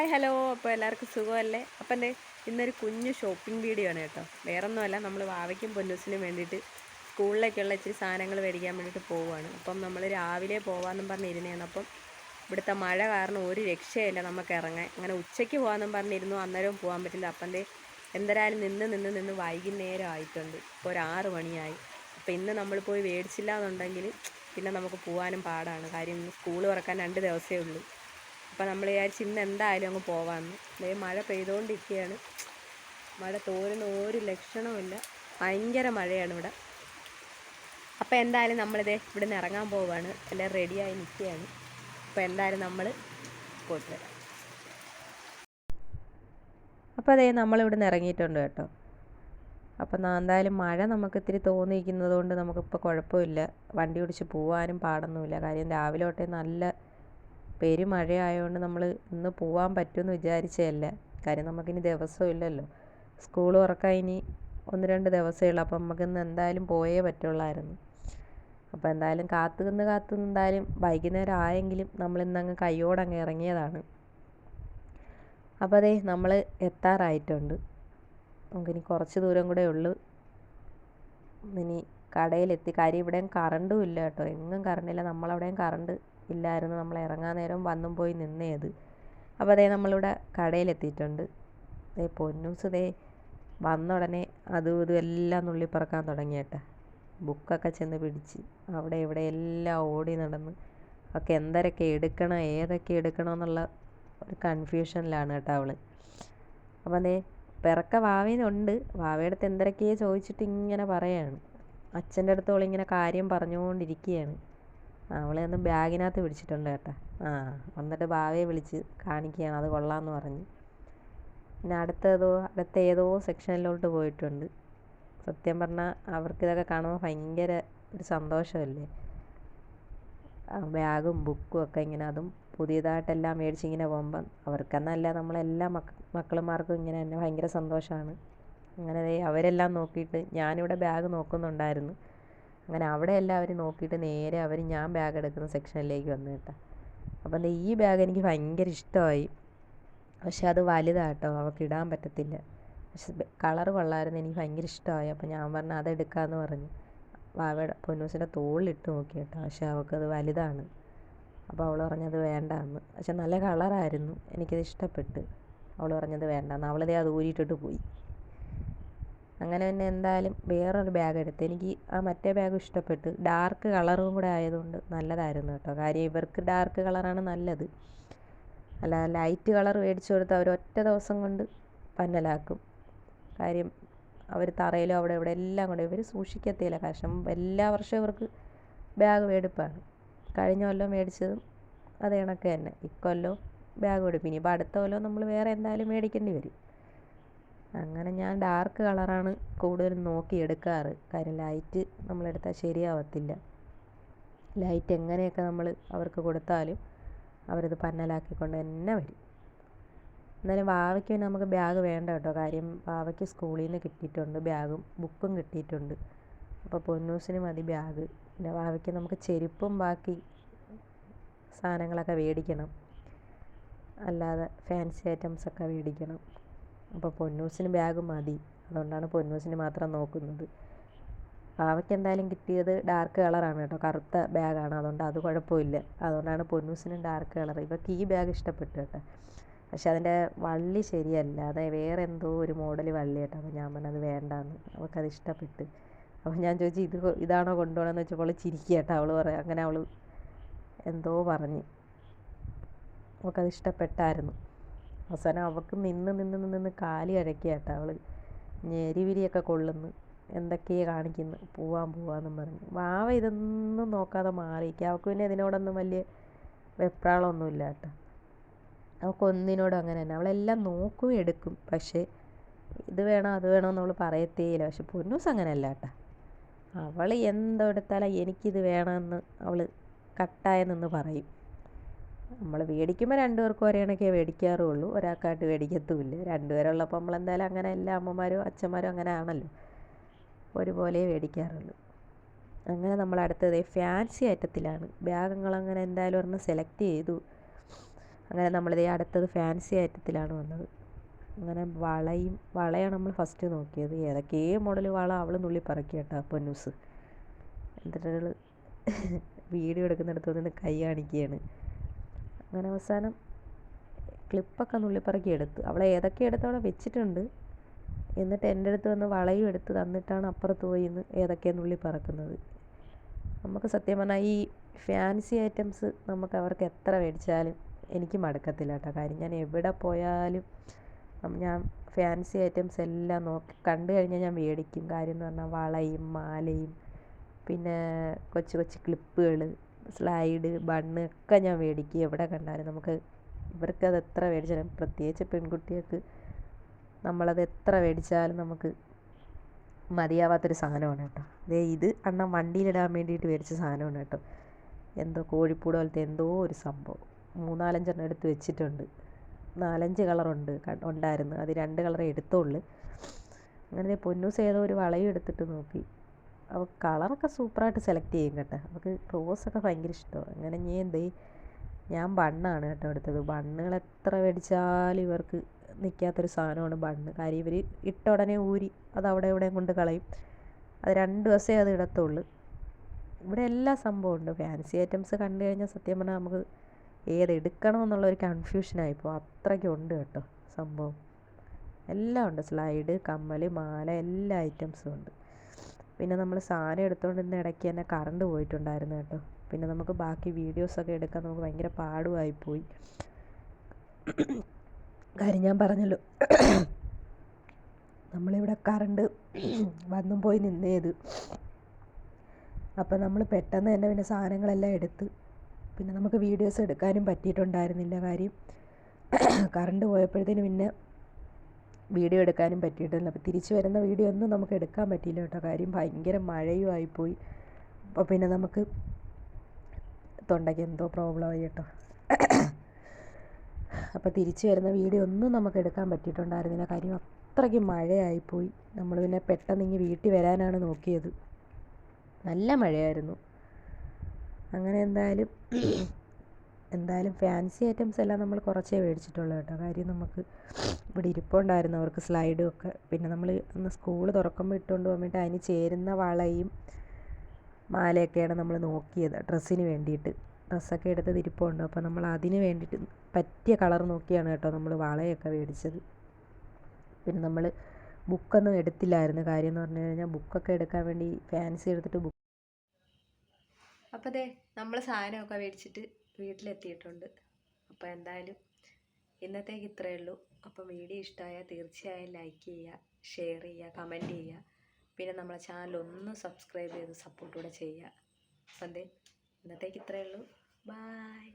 Hi hello. അപ്പോൾ എല്ലാവർക്കും സുഖമല്ലേ? അപ്പം എന്റെ ഇന്നൊരു കുഞ്ഞു ഷോപ്പിംഗ് വീഡിയോ ആണ് കേട്ടോ. വേറൊന്നുമല്ല നമ്മൾ വാവയ്ക്കും പൊന്നൂസിനും വേണ്ടിയിട്ട് സ്കൂളിലേക്കുള്ള ഇച്ചിരി സാധനങ്ങൾ മേടിക്കാൻ വേണ്ടിയിട്ട് പോവുകയാണ്. അപ്പം നമ്മൾ രാവിലെ പോകാമെന്നും പറഞ്ഞിരുന്നതാണ് അപ്പം ഇവിടുത്തെ മഴ കാരണം ഒരു രക്ഷയില്ല നമുക്ക് ഇറങ്ങാൻ. അങ്ങനെ ഉച്ചയ്ക്ക് പോകാമെന്നും പറഞ്ഞിരുന്നു അന്നേരവും പോകാൻ പറ്റില്ല. അപ്പം എന്റെ എന്തായാലും നിന്ന് നിന്ന് നിന്ന് വൈകുന്നേരം ആയിട്ടുണ്ട്. ഇപ്പോൾ ഒരു ആറ് മണിയായി. അപ്പോൾ ഇന്ന് നമ്മൾ പോയി മേടിച്ചില്ല എന്നുണ്ടെങ്കിൽ പിന്നെ നമുക്ക് പോകാനും പാടാണ്. കാര്യം സ്കൂൾ തുറക്കാൻ രണ്ട് ദിവസമേ ഉള്ളൂ. അപ്പോൾ നമ്മൾ വിചാരിച്ച് ഇന്ന് എന്തായാലും അങ്ങ് പോവാമെന്ന് അതായത് മഴ പെയ്തുകൊണ്ടിരിക്കുകയാണ് മഴ തോരുന്ന ഒരു ലക്ഷണമില്ല ഭയങ്കര മഴയാണ് ഇവിടെ. അപ്പോൾ എന്തായാലും നമ്മളിതേ ഇവിടെ നിന്ന് ഇറങ്ങാൻ പോവുകയാണ് എല്ലാം റെഡിയായി നിൽക്കുകയാണ് അപ്പോൾ എന്തായാലും നമ്മൾ പോയിട്ട് വരാം. അപ്പോൾ അതേ നമ്മളിവിടെ നിന്ന് ഇറങ്ങിയിട്ടുണ്ട് കേട്ടോ. അപ്പം എന്തായാലും മഴ നമുക്ക് ഇത്തിരി തോന്നിയിരിക്കുന്നത് കൊണ്ട് നമുക്കിപ്പോൾ കുഴപ്പമില്ല. വണ്ടി ഓടിച്ച് പോകാനും പാടൊന്നുമില്ല. കാര്യം രാവിലെ തൊട്ടേ നല്ല പെരുമഴയായതുകൊണ്ട് നമ്മൾ ഇന്ന് പോവാൻ പറ്റുമെന്ന് വിചാരിച്ചതല്ല. കാര്യം നമുക്കിനി ദിവസവും ഇല്ലല്ലോ. സ്കൂൾ തുറക്കാൻ ഇനി ഒന്ന് രണ്ട് ദിവസമേ ഉള്ളൂ. അപ്പം നമുക്ക് ഇന്ന് എന്തായാലും പോയേ പറ്റുള്ളായിരുന്നു. അപ്പോൾ എന്തായാലും കാത്തു നിന്ന് കാത്തു നിന്നാലും വൈകുന്നേരം ആയെങ്കിലും നമ്മൾ ഇന്നങ്ങ് കയ്യോടങ്ങ് ഇറങ്ങിയതാണ്. അപ്പോൾ അതേ നമ്മൾ എത്താറായിട്ടുണ്ട്. നമുക്കിനി കുറച്ച് ദൂരം കൂടെ ഉള്ളു. ഇനി കടയിലെത്തി. കാര്യം ഇവിടെയും കറണ്ടും ഇല്ല കേട്ടോ. എങ്ങും കറണ്ടില്ല നമ്മളവിടെയും കറണ്ട് ഇല്ലായിരുന്നു നമ്മൾ ഇറങ്ങാൻ നേരം വന്നും പോയി നിന്നേത്. അപ്പോൾ അതേ നമ്മളിവിടെ കടയിലെത്തിയിട്ടുണ്ട്. ദേ പൊന്നൂസ് ദേ വന്ന ഉടനെ അതും ഇതും എല്ലാം നുള്ളിപ്പറക്കാൻ തുടങ്ങിയേട്ടെ. ബുക്കൊക്കെ ചെന്ന് പിടിച്ച് അവിടെ ഇവിടെ എല്ലാം ഓടി നടന്ന് ഒക്കെ എന്തരൊക്കെ എടുക്കണം ഏതൊക്കെ എടുക്കണം എന്നുള്ള ഒരു കൺഫ്യൂഷനിലാണ് കേട്ടോ അവൾ അപ്പം അതേ പിറക്ക വാവേനുണ്ട് വാവയുടെ അടുത്ത് എന്തരൊക്കെയോ ചോദിച്ചിട്ട് ഇങ്ങനെ പറയാണ്. അച്ഛന്റെ അടുത്തോളിങ്ങനെ കാര്യം പറഞ്ഞുകൊണ്ടിരിക്കുകയാണ്. അവളെ ഒന്ന് ബാഗിനകത്ത് പിടിച്ചിട്ടുണ്ട് കേട്ടോ. ആ എന്നിട്ട് ഭാവയെ വിളിച്ച് കാണിക്കുകയാണ്. അത് കൊള്ളാമെന്ന് പറഞ്ഞ്. പിന്നെ അടുത്തതോ അടുത്ത ഏതോ സെക്ഷനിലോട്ട് പോയിട്ടുണ്ട്. സത്യം പറഞ്ഞാൽ അവർക്കിതൊക്കെ കാണുമ്പോൾ ഭയങ്കര ഒരു സന്തോഷമല്ലേ? ബാഗും ബുക്കും ഒക്കെ ഇങ്ങനെ അതും പുതിയതായിട്ടെല്ലാം മേടിച്ച് ഇങ്ങനെ പോകുമ്പം അവർക്കെന്നല്ല നമ്മളെല്ലാ മക്ക മക്കളുമാർക്കും ഇങ്ങനെ തന്നെ ഭയങ്കര സന്തോഷമാണ്. അങ്ങനെ അവരെല്ലാം നോക്കിയിട്ട് ഞാനിവിടെ ബാഗ് നോക്കുന്നുണ്ടായിരുന്നു. അങ്ങനെ അവിടെ എല്ലാവരും നോക്കിയിട്ട് നേരെ അവർ ഞാൻ ബാഗ് എടുക്കുന്ന സെക്ഷനിലേക്ക് വന്നു കേട്ടോ. അപ്പം ഈ ബാഗ് എനിക്ക് ഭയങ്കര ഇഷ്ടമായി. പക്ഷെ അത് വലുതാട്ടോ അവൾക്ക് ഇടാൻ പറ്റത്തില്ല. പക്ഷെ കളർ കൊള്ളായിരുന്നു എനിക്ക് ഭയങ്കര ഇഷ്ടമായി. അപ്പം ഞാൻ പറഞ്ഞു അതെടുക്കാമെന്ന് പറഞ്ഞു. വാവയുടെ പൊന്നൂസിന്റെ തോളിലിട്ട് നോക്കി കേട്ടോ. പക്ഷെ അവൾക്കത് വലുതാണ്. അപ്പോൾ അവൾ പറഞ്ഞത് വേണ്ടാന്ന്. പക്ഷെ നല്ല കളറായിരുന്നു എനിക്കത് ഇഷ്ടപ്പെട്ട്. അവൾ പറഞ്ഞത് വേണ്ടാന്ന്. അവളതേ അത് ഊരിയിട്ടിട്ട് പോയി. അങ്ങനെ പിന്നെ എന്തായാലും വേറൊരു ബാഗ് എടുത്ത് എനിക്ക് ആ മറ്റേ ബാഗ് ഇഷ്ടപ്പെട്ടു. ഡാർക്ക് കളറും കൂടെ ആയതുകൊണ്ട് നല്ലതായിരുന്നു കേട്ടോ. കാര്യം ഇവർക്ക് ഡാർക്ക് കളറാണ് നല്ലത്. അല്ല ലൈറ്റ് കളർ മേടിച്ചു കൊടുത്ത് അവർ ഒറ്റ ദിവസം കൊണ്ട് പന്നലാക്കും. കാര്യം അവർ തറയിലും അവിടെ ഇവിടെ എല്ലാം കൊണ്ട് ഇവർ സൂക്ഷിക്കത്തില്ല കാരണം എല്ലാ വർഷവും ഇവർക്ക് ബാഗ് മേടിപ്പാണ്. കഴിഞ്ഞ കൊല്ലം മേടിച്ചതും അതേ കണക്ക് തന്നെ. ഇക്കൊല്ലം ബാഗ് മേടിക്കും ഇനിയിപ്പോൾ അടുത്ത കൊല്ലം നമ്മൾ വേറെ എന്തായാലും മേടിക്കേണ്ടി വരും. അങ്ങനെ ഞാൻ ഡാർക്ക് കളറാണ് കൂടുതലും നോക്കി എടുക്കാറ്. കാര്യം ലൈറ്റ് നമ്മളെടുത്താൽ ശരിയാവത്തില്ല. ലൈറ്റ് എങ്ങനെയൊക്കെ നമ്മൾ അവർക്ക് കൊടുത്താലും അവരത് പന്നലാക്കിക്കൊണ്ട് തന്നെ വരും. എന്നാലും വാവയ്ക്ക് പിന്നെ നമുക്ക് ബാഗ് വേണ്ട കേട്ടോ. കാര്യം വാവയ്ക്ക് സ്കൂളിൽ നിന്ന് കിട്ടിയിട്ടുണ്ട്. ബാഗും ബുക്കും കിട്ടിയിട്ടുണ്ട്. അപ്പോൾ പൊന്നൂസിന് മതി ബാഗ് പിന്നെ വാവയ്ക്ക് നമുക്ക് ചെരുപ്പും ബാക്കി സാധനങ്ങളൊക്കെ മേടിക്കണം. അല്ലാതെ ഫാൻസി ഐറ്റംസൊക്കെ മേടിക്കണം. അപ്പോൾ പൊന്നൂസിന് ബാഗ് മതി. അതുകൊണ്ടാണ് പൊന്നൂസിന് മാത്രം നോക്കുന്നത്. പാവയ്ക്ക് എന്തായാലും കിട്ടിയത് ഡാർക്ക് കളറാണ് കേട്ടോ. കറുത്ത ബാഗാണ് അതുകൊണ്ട് അത് കുഴപ്പമില്ല. അതുകൊണ്ടാണ് പൊന്നൂസിന് ഡാർക്ക് കളർ ഇവർക്ക് ഈ ബാഗ് ഇഷ്ടപ്പെട്ടു കേട്ടോ. പക്ഷെ അതിന്റെ വള്ളി ശരിയല്ല. അത് വേറെ എന്തോ ഒരു മോഡൽ വള്ളി കേട്ടോ. അപ്പോൾ ഞാൻ പറഞ്ഞത് വേണ്ടാന്ന്. അവൾക്കത് ഇഷ്ടപ്പെട്ട്. അപ്പോൾ ഞാൻ ചോദിച്ചു ഇത് ഇതാണോ കൊണ്ടുപോകണമെന്ന് വെച്ചപ്പോൾ അവൾ ചിരിക്കുക കേട്ടോ. അവൾ പറയാം അങ്ങനെ അവൾ എന്തോ പറഞ്ഞ്. അവൾക്കത് ഇഷ്ടപ്പെട്ടായിരുന്നു. അവസാനം അവൾക്ക് നിന്ന് നിന്ന് നിന്ന് നിന്ന് കാലി കഴക്കുക കേട്ടോ അവൾ ഞെരിവിരിയൊക്കെ കൊള്ളുന്നു. എന്തൊക്കെയാണ് കാണിക്കുന്നു? പോവാൻ പോവാന്നും പറഞ്ഞു. വാവ ഇതൊന്നും നോക്കാതെ മാറിയിരിക്കുക. അവൾക്ക് പിന്നെ ഇതിനോടൊന്നും വലിയ വെപ്രാളമൊന്നുമില്ല കേട്ടോ അവൾക്ക് ഒന്നിനോടും അങ്ങനെ തന്നെ. അവളെല്ലാം നോക്കും എടുക്കും. പക്ഷേ ഇത് വേണോ അത് വേണോ എന്നവൾ പറയത്തേയില്ല. പക്ഷെ പൊന്നൂസ് അങ്ങനെയല്ല കേട്ടോ അവൾ എന്തോ എടുത്താലും എനിക്കിത് വേണമെന്ന് അവൾ കട്ടായ നിന്ന് പറയും. നമ്മൾ മേടിക്കുമ്പോൾ രണ്ടുപേർക്കും ഒരേ കണക്കേ മേടിക്കാറുള്ളൂ ഒരാൾക്കായിട്ട് മേടിക്കത്തുമില്ല രണ്ടുപേരുള്ളപ്പോൾ നമ്മൾ എന്തായാലും അങ്ങനെ എല്ലാ അമ്മമാരും അച്ഛന്മാരും അങ്ങനെ ആണല്ലോ. ഒരുപോലെ മേടിക്കാറുള്ളൂ അങ്ങനെ നമ്മൾ അടുത്തത് ഫാൻസി ഐറ്റത്തിലാണ്. ബാഗങ്ങൾ അങ്ങനെ എന്തായാലും ഒരെണ്ണം സെലക്ട് ചെയ്തു. അങ്ങനെ നമ്മളിത് അടുത്തത് ഫാൻസി ഐറ്റത്തിലാണ് വന്നത്. അങ്ങനെ വളയും വളയാണ് നമ്മൾ ഫസ്റ്റ് നോക്കിയത്. ഏതൊക്കെയോ മോഡൽ വള അവൾ നുള്ളി പറക്കി കേട്ടോ പൊന്നൂസ്. എന്നിട്ട് വീഡിയോ എടുക്കുന്നിടത്ത് നിന്ന് കൈ കാണിക്കുകയാണ്. അങ്ങനെ അവസാനം ക്ലിപ്പൊക്കെ നുള്ളിപ്പറക്കി എടുത്ത്. അവളെ ഏതൊക്കെ എടുത്ത് അവിടെ വെച്ചിട്ടുണ്ട്. എന്നിട്ട് എന്റെ അടുത്ത് വന്ന് വളയും എടുത്ത് തന്നിട്ടാണ് അപ്പുറത്ത് പോയി ഇന്ന് ഏതൊക്കെയാണ് നുള്ളിപ്പറക്കുന്നത്. നമുക്ക് സത്യം പറഞ്ഞാൽ ഈ ഫാൻസി ഐറ്റംസ് നമുക്ക് അവർക്ക് എത്ര മേടിച്ചാലും എനിക്ക് മടുക്കത്തില്ല കേട്ടോ കാര്യം. ഞാൻ എവിടെ പോയാലും ഞാൻ ഫാൻസി ഐറ്റംസ് എല്ലാം നോക്കി കണ്ടു കഴിഞ്ഞാൽ ഞാൻ മേടിക്കും. കാര്യം എന്ന് പറഞ്ഞാൽ വളയും മാലയും പിന്നെ കൊച്ചു കൊച്ചു ക്ലിപ്പുകൾ സ്ലൈഡ് ബണ്ണ് ഒക്കെ ഞാൻ മേടിക്കും. എവിടെ കണ്ടാലും നമുക്ക് ഇവർക്ക് അത് എത്ര മേടിച്ചാലും പ്രത്യേകിച്ച് പെൺകുട്ടികൾക്ക് നമ്മളത് എത്ര മേടിച്ചാലും നമുക്ക് മതിയാവാത്തൊരു സാധനമാണ് കേട്ടോ. ദേ ഇത് അണ്ണൻ വണ്ടിയിലിടാൻ വേണ്ടിയിട്ട് മേടിച്ച സാധനമാണ് കേട്ടോ. എന്തോ കോഴിപ്പൂട് പോലത്തെ എന്തോ ഒരു സംഭവം. മൂന്നാലഞ്ചെണ്ണം എടുത്ത് വെച്ചിട്ടുണ്ട്. നാലഞ്ച് കളറുണ്ട് ഉണ്ടായിരുന്നു. അത് രണ്ട് കളറേ എടുത്തുള്ളൂ. അങ്ങനെ പൊന്നൂസ് ഏതോ ഒരു വളയും എടുത്തിട്ട് നോക്കി. അവൾ കളറൊക്കെ സൂപ്പറായിട്ട് സെലക്ട് ചെയ്യും കേട്ടോ. അവൾക്ക് റോസൊക്കെ ഭയങ്കര ഇഷ്ടമാണ്. അങ്ങനെ ഞാൻ എന്തേ ഞാൻ ബണ്ണാണ് കേട്ടോ എടുത്തത്. ബണ്ണുകൾ എത്ര മേടിച്ചാലും ഇവർക്ക് നിൽക്കാത്തൊരു സാധനമാണ് ബണ്ണ്. കാര്യം ഇവർ ഇട്ട ഉടനെ ഊരി അത് അവിടെ എവിടെയും കൊണ്ട് കളയും. അത് രണ്ട് ദിവസമേ അത് ഇടത്തുള്ളൂ. ഇവിടെ എല്ലാ സംഭവം ഉണ്ട്. ഫാൻസി ഐറ്റംസ് കണ്ടു കഴിഞ്ഞാൽ സത്യം പറഞ്ഞാൽ നമുക്ക് ഏത് എടുക്കണം എന്നുള്ളൊരു കൺഫ്യൂഷനായിപ്പോൾ അത്രയ്ക്കുണ്ട് കേട്ടോ സംഭവം. എല്ലാം ഉണ്ട്. സ്ലൈഡ് കമ്മൽ മാല എല്ലാ ഐറ്റംസും ഉണ്ട്. പിന്നെ നമ്മൾ സാധനം എടുത്തുകൊണ്ടിരുന്ന ഇടയ്ക്ക് തന്നെ കറണ്ട് പോയിട്ടുണ്ടായിരുന്നു കേട്ടോ. പിന്നെ നമുക്ക് ബാക്കി വീഡിയോസൊക്കെ എടുക്കാൻ നമുക്ക് ഭയങ്കര പാടുമായിപ്പോയി കാര്യം ഞാൻ പറഞ്ഞല്ലോ. നമ്മളിവിടെ കറണ്ട് വന്നും പോയി നിന്നേത്. അപ്പം നമ്മൾ പെട്ടെന്ന് തന്നെ പിന്നെ സാധനങ്ങളെല്ലാം എടുത്ത് പിന്നെ നമുക്ക് വീഡിയോസ് എടുക്കാനും പറ്റിയിട്ടുണ്ടായിരുന്നില്ല കാര്യം. കറണ്ട് പോയപ്പോഴത്തേന് പിന്നെ വീഡിയോ എടുക്കാനും പറ്റിയിട്ടില്ല. അപ്പോൾ തിരിച്ചു വരുന്ന വീഡിയോ ഒന്നും നമുക്ക് എടുക്കാൻ പറ്റിയില്ല കേട്ടോ. കാര്യം ഭയങ്കര മഴയും ആയിപ്പോയി. അപ്പോൾ പിന്നെ നമുക്ക് തൊണ്ടയ്ക്ക് എന്തോ പ്രോബ്ലം ആയി കേട്ടോ. അപ്പോൾ തിരിച്ചു വരുന്ന വീഡിയോ ഒന്നും നമുക്ക് എടുക്കാൻ പറ്റിയിട്ടുണ്ടായിരുന്നില്ല. കാര്യം അത്രയ്ക്ക് മഴയായിപ്പോയി. നമ്മൾ പിന്നെ പെട്ടെന്ന് ഇങ്ങ് വീട്ടിൽ വരാനാണ് നോക്കിയത്. നല്ല മഴയായിരുന്നു. അങ്ങനെ എന്തായാലും എന്തായാലും ഫാൻസി ഐറ്റംസ് എല്ലാം നമ്മൾ കുറച്ചേ മേടിച്ചിട്ടുള്ളൂ കേട്ടോ. കാര്യം നമുക്ക് ഇവിടെ ഇരിപ്പുണ്ടായിരുന്നു അവർക്ക് സ്ലൈഡും ഒക്കെ. പിന്നെ നമ്മൾ അന്ന് സ്കൂൾ തുറക്കുമ്പോൾ ഇട്ടുകൊണ്ട് പോകാൻ അതിന് ചേരുന്ന വളയും മാലയൊക്കെയാണ് നമ്മൾ നോക്കിയത് ഡ്രസ്സിന് വേണ്ടിയിട്ട്. ഡ്രസ്സൊക്കെ എടുത്തത് ഇരിപ്പുണ്ട്. അപ്പോൾ നമ്മൾ അതിന് വേണ്ടിയിട്ട് പറ്റിയ കളർ നോക്കിയാണ് കേട്ടോ നമ്മൾ വളയൊക്കെ മേടിച്ചത്. പിന്നെ നമ്മൾ ബുക്കൊന്നും എടുത്തില്ലായിരുന്നു. കാര്യം എന്ന് പറഞ്ഞു കഴിഞ്ഞാൽ ബുക്കൊക്കെ എടുക്കാൻ വേണ്ടി ഫാൻസി എടുത്തിട്ട് ബുക്ക് അപ്പോൾ അതെ നമ്മൾ സാധനമൊക്കെ മേടിച്ചിട്ട് വീട്ടിലെത്തിയിട്ടുണ്ട്. അപ്പോൾ എന്തായാലും ഇന്നത്തേക്ക് ഇത്രയേ ഉള്ളൂ. അപ്പോൾ വീഡിയോ ഇഷ്ടമായാൽ തീർച്ചയായും ലൈക്ക് ചെയ്യുക ഷെയർ ചെയ്യുക കമന്റ് ചെയ്യുക. പിന്നെ നമ്മളെ ചാനൽ ഒന്ന് സബ്സ്ക്രൈബ് ചെയ്ത് സപ്പോർട്ട് കൂടെ ചെയ്യുക. അപ്പം എന്തേ ഇന്നത്തേക്ക് ഇത്രയേ ഉള്ളൂ. ബായ്